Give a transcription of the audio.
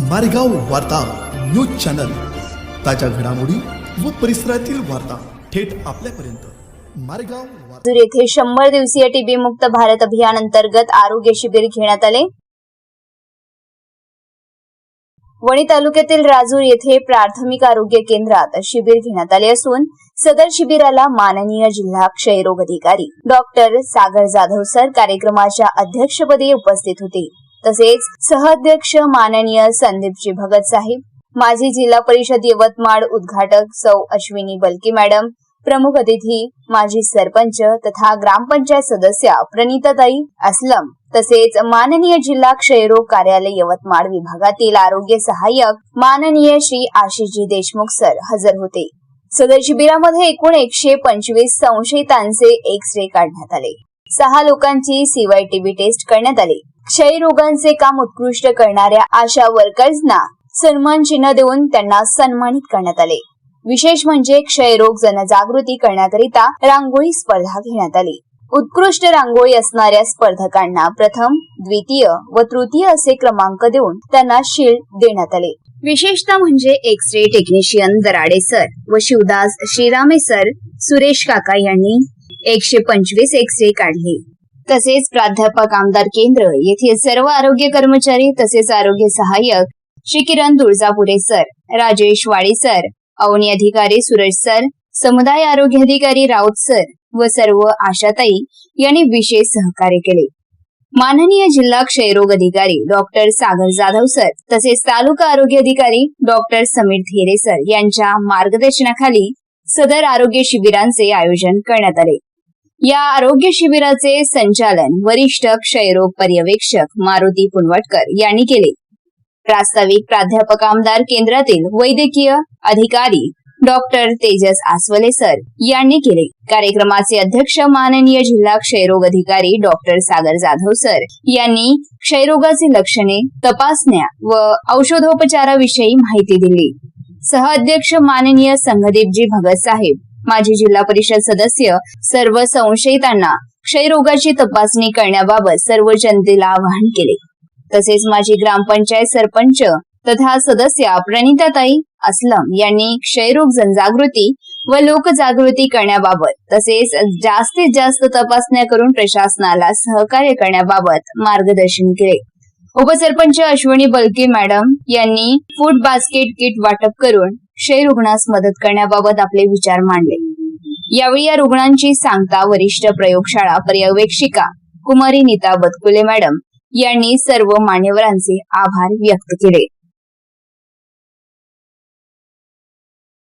मारेगाव वार्ता news channel. ताज्या घडामोडी व परिसरातील वार्ता थेट आपल्यापर्यंत. मारेगाव येथे शंभर दिवसीय टीबी मुक्त भारत अभियान अंतर्गत आरोग्य शिबिर घेण्यात आले. वणी तालुक्यातील राजूर येथे प्राथमिक आरोग्य केंद्रात शिबिर घेण्यात आले असून सदर शिबिराला माननीय जिल्हा क्षयरोग अधिकारी डॉक्टर सागर जाधव सर कार्यक्रमाच्या अध्यक्षपदी उपस्थित होते. तसेच सहअध्यक्ष माननीय संदीपजी भगत साहेब माजी जिल्हा परिषद यवतमाळ उद्घाटक सौ अश्विनी बलकी मॅडम प्रमुख अतिथी माजी सरपंच तथा ग्रामपंचायत सदस्या प्रणिताताई असलम तसेच माननीय जिल्हा क्षयरोग कार्यालय यवतमाळ विभागातील आरोग्य सहाय्यक माननीय श्री आशिषजी देशमुख सर हजर होते. सदर शिबिरामध्ये एकूण एकशे पंचवीस संशयितांचे एक्स रे काढण्यात आले. सहा लोकांची सीवाय टीबी टेस्ट करण्यात आली. क्षयरोगांचे काम उत्कृष्ट करणाऱ्या आशा वर्कर्सना सन्मान चिन्ह देऊन त्यांना सन्मानित करण्यात आले. विशेष म्हणजे क्षयरोग जनजागृती करण्याकरिता रांगोळी स्पर्धा घेण्यात आली. उत्कृष्ट रांगोळी असणाऱ्या स्पर्धकांना प्रथम द्वितीय व तृतीय असे क्रमांक देऊन त्यांना शील्ड देण्यात आले. विशेषतः म्हणजे X ray technician Darade sir व शिवदास श्रीरामे सर सुरेश काका यांनी एकशे पंचवीस एक्स रे काढले. तसेच प्राध्यापक आमदार केंद्र येथील सर्व आरोग्य कर्मचारी तसेच आरोग्य सहाय्यक श्री किरण तुळजापुरे सर राजेश वाडी सर अवनी अधिकारी सुरेश सर समुदाय आरोग्य अधिकारी राऊत सर व सर्व आशाताई यांनी विशेष सहकार्य केले. माननीय जिल्हा क्षयरोग अधिकारी डॉक्टर सागर जाधव सर तसेच तालुका आरोग्य अधिकारी डॉक्टर समीर धेरे सर यांच्या मार्गदर्शनाखाली सदर आरोग्य शिबिरांचे आयोजन करण्यात आले. या आरोग्य शिबिराचे संचालन वरिष्ठ क्षयरोग पर्यवेक्षक मारुती पुनवटकर यांनी केले. प्रास्ताविक प्राध्यापक आमदार केंद्रातील वैद्यकीय अधिकारी डॉक्टर तेजस आसवले सर यांनी केले. कार्यक्रमाचे अध्यक्ष माननीय जिल्हा क्षयरोग अधिकारी डॉक्टर सागर जाधव सर यांनी क्षयरोगाची लक्षणे तपासण्या व औषधोपचाराविषयी माहिती दिली. सहअध्यक्ष माननीय संघदीपजी भगत साहेब माजी जिल्हा परिषद सदस्य सर्व संशयितांना क्षयरोगाची तपासणी करण्याबाबत सर्व जनतेला आवाहन केले. तसेच माजी ग्रामपंचायत सरपंच तथा सदस्या प्रणिताताई असलम यांनी क्षयरोग जनजागृती व लोकजागृती करण्याबाबत तसेच जास्तीत जास्त तपासण्या करून प्रशासनाला सहकार्य करण्याबाबत मार्गदर्शन केले. उपसरपंच अश्विनी बलके मॅडम यांनी फूड बास्केट किट वाटप करून क्षय रुग्णास मदत करण्याबाबत आपले विचार मांडले. यावेळी या रुग्णांची सांगता वरिष्ठ प्रयोगशाळा पर्यवेक्षिका कुमारी नीता बतकुले मॅडम यांनी सर्व मान्यवरांचे आभार व्यक्त केले.